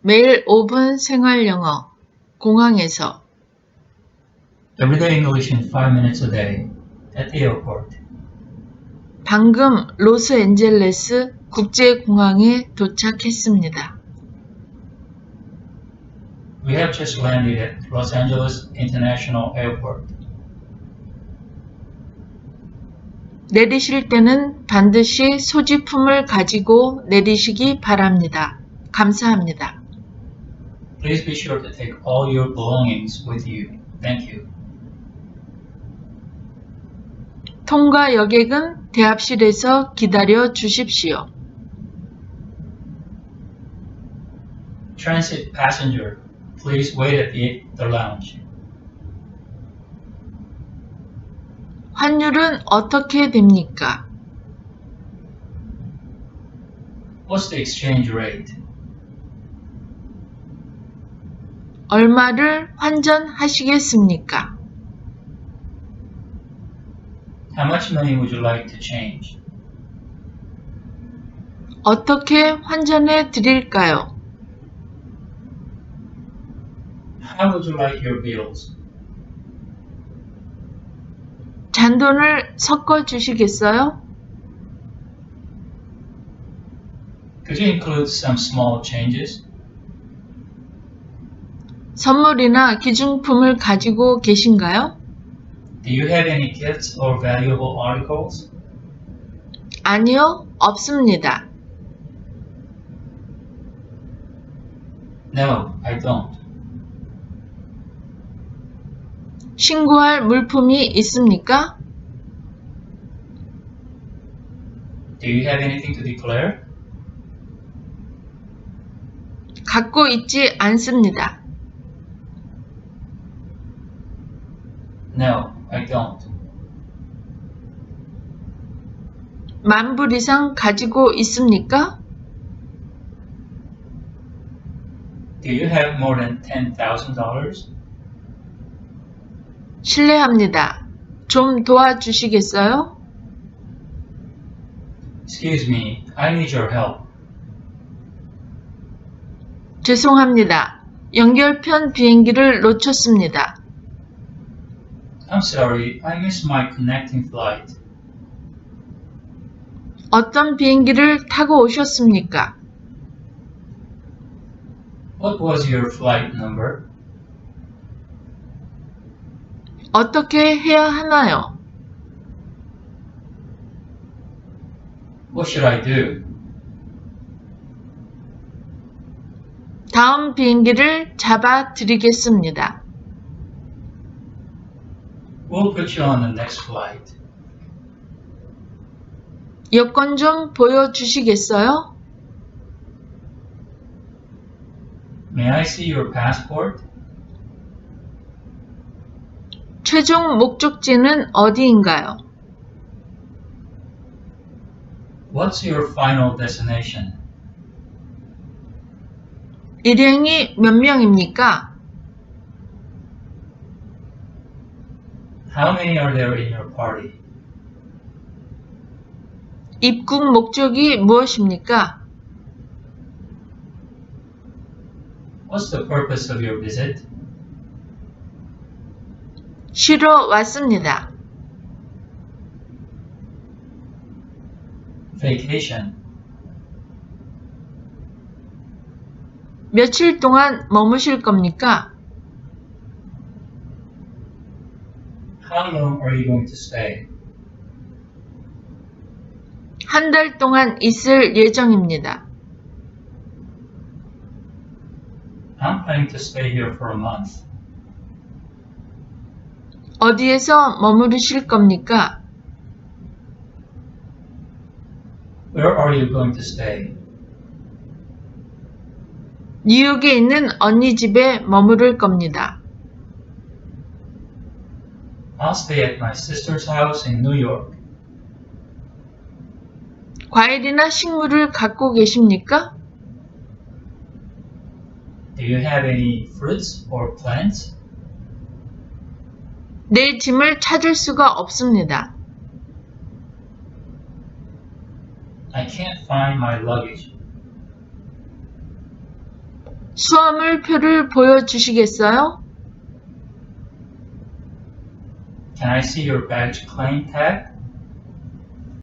매일 5분 생활 영어. 공항에서 Everyday English in 5 minutes a day at the airport. 방금 로스앤젤레스 국제공항에 도착했습니다. We have just landed at Los Angeles International Airport. 내리실 때는 반드시 소지품을 가지고 내리시기 바랍니다. 감사합니다. Please be sure to take all your belongings with you. Thank you. 통과 여객은 대합실에서 기다려 주십시오. Transit passenger, please wait at the, the lounge. 환율은 어떻게 됩니까? What's the exchange rate? 얼마를 환전하시겠습니까? How much money would you like to change? 어떻게 환전해 드릴까요? How would you like your bills? 잔돈을 섞어 주시겠어요? Could you include some small changes? 선물이나 기중품을 가지고 계신가요? Do you have any gifts or valuable articles? 아니요, 없습니다. No, I don't. 신고할 물품이 있습니까? Do you have anything to declare? 갖고 있지 않습니다. No, I don't. 만 불 이상 가지고 있습니까? Do you have more than $10,000? 실례합니다. 좀 도와주시겠어요? Excuse me, I need your help. 죄송합니다. 연결편 비행기를 놓쳤습니다. I'm sorry, I missed my connecting flight. 어떤 비행기를 타고 오셨습니까? What was your flight number? 어떻게 해야 하나요? What should I do? 다음 비행기를 잡아 드리겠습니다. We'll put you on the next flight. 여권 좀 보여주시겠어요? May I see your passport? 최종 목적지는 어디인가요? What's your final destination? 일행이 몇 명입니까? How many are there in your party? 입국 목적이 무엇입니까? What's the purpose of your visit? 쉬러 왔습니다. Vacation. 며칠 동안 머무실 겁니까? How long are you going to stay? 한 달 동안 있을 예정입니다. I'm planning to stay here for a month. 어디에서 머무르실 겁니까? Where are you going to stay? 뉴욕에 있는 언니 집에 머무를 겁니다. I'll stay at my sister's house in New York. 과일이나 식물을 갖고 계십니까? Do you have any fruits or plants? 내 짐을 찾을 수가 없습니다. I can't find my luggage. 수화물표를 보여주시겠어요? Can I see your badge claim tag?